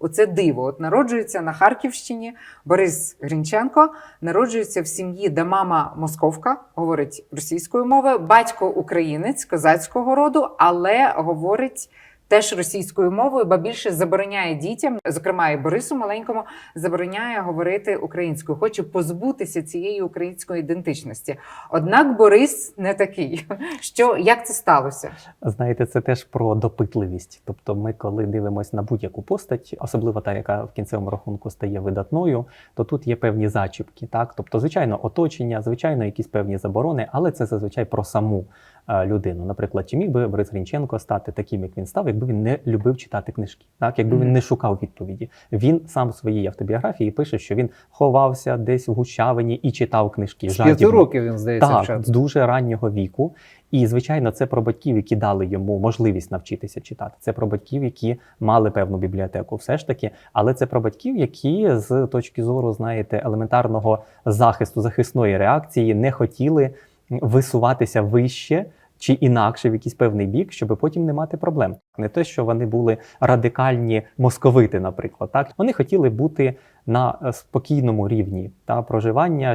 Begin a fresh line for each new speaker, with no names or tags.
Оце диво. От народжується на Харківщині Борис Грінченко, народжується в сім'ї, де мама московка, говорить російською мовою, батько українець козацького роду, але говорить. Теж російською мовою, ба більше забороняє дітям, зокрема і Борису маленькому, забороняє говорити українською, хоче позбутися цієї української ідентичності. Однак Борис не такий. Що як це сталося?
Знаєте, це теж про допитливість. Тобто, ми, коли дивимося на будь-яку постать, особливо та, яка в кінцевому рахунку стає видатною, то тут є певні зачіпки. Так, тобто, звичайно, оточення, звичайно, якісь певні заборони, але це зазвичай про саму людину. Наприклад, чи міг би Борис Грінченко стати таким, як він став, якби він не любив читати книжки, так якби він не шукав відповіді. Він сам у своїй автобіографії пише, що він ховався десь в Гущавині і читав книжки.
З п'яти років він здається
Так, з дуже раннього віку. І, звичайно, це про батьків, які дали йому можливість навчитися читати. Це про батьків, які мали певну бібліотеку, все ж таки. Але це про батьків, які з точки зору, знаєте, елементарного захисту, захисної реакції не хотіли висуватися вище. Чи інакше в якийсь певний бік, щоб потім не мати проблем. Не те, що вони були радикальні московити, наприклад, так вони хотіли бути на е, спокійному рівні та проживання,